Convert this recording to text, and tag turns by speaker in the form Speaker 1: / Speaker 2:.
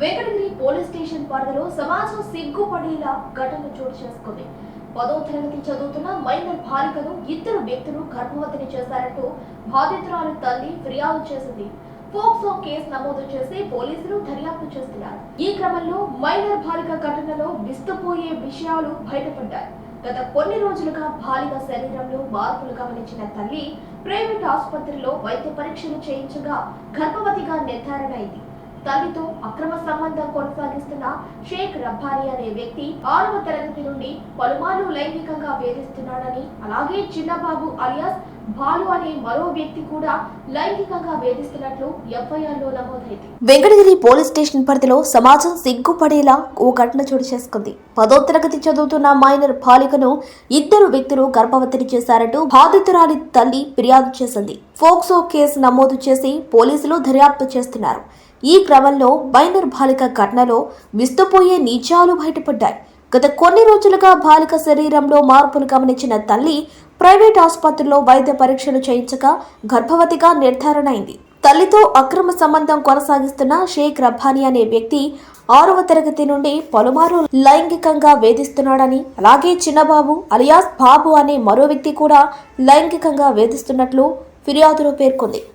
Speaker 1: Venkatagiri police station పరిధిలో సమాజం సిగ్గుపడేలా ఘటన చోటు చేసుకుంది. పదో తరగతి చదువుతున్న మైనర్ బాలికను ఇద్దరు వ్యక్తులు గర్భవతిని చేశారంటూ బాధితురాలు తల్లి ఫిర్యాదు చేసింది. పోక్సో కేసు నమోదు చేసి పోలీసులు దర్యాప్తు చేస్తున్నారు. ఈ క్రమంలో మైనర్ బాలిక ఘటనలో విస్తుపోయే విషయాలు బయటపడ్డాయి. గత కొన్ని రోజులుగా బాలిక శరీరంలో మార్పులు గమనించిన తల్లి ప్రైవేట్ ఆసుపత్రిలో వైద్య పరీక్షలు చేయించగా గర్భవతిగా నిర్ధారణ అయింది. తల్లితో అక్రమ షేక్ రబ్బానీ అనే వ్యక్తి ఆరవ తరగతి నుండి పలుమార్లు లైంగికంగా వేధిస్తున్నాడని అలాగే చిన్నబాబు అలియాస్ బాలు అనే మరో వ్యక్తి కూడా లైంగికంగా వేధిస్తున్నట్లు నమోదైంది.
Speaker 2: వెంకటగిరి పోలీస్ స్టేషన్ పరిధిలో సమాజం సిగ్గుపడేలా ఓ ఘటన చోటు చేసుకుంది. పదో తరగతి చదువుతున్న మైనర్ బాలికను ఇద్దరు వ్యక్తులు గర్భవతిని చేశారంటూ బాధితురాలి తల్లి ఫిర్యాదు చేసింది. ఫోక్సో కేసు నమోదు చేసి పోలీసులు దర్యాప్తు చేస్తున్నారు. ఈ క్రమంలో మైనర్ బాలిక ఘటనలో విస్తుపోయే నిజాలు బయటపడ్డాయి. గత కొన్ని రోజులుగా బాలిక శరీరంలో మార్పులు గమనించిన తల్లి ప్రైవేట్ ఆసుపత్రిలో వైద్య పరీక్షలు చేయించగా గర్భవతిగా నిర్ధారణ అయింది తల్లితో అక్రమ సంబంధం కొనసాగిస్తున్న షేక్ రబ్బానీ అనే వ్యక్తి ఆరవ తరగతి నుండి పలుమారు లైంగికంగా వేధిస్తున్నాడని అలాగే చిన్నబాబు అలియాస్ బాబు అనే మరో వ్యక్తి కూడా లైంగికంగా వేధిస్తున్నట్లు ఫిర్యాదులో పేర్కొంది.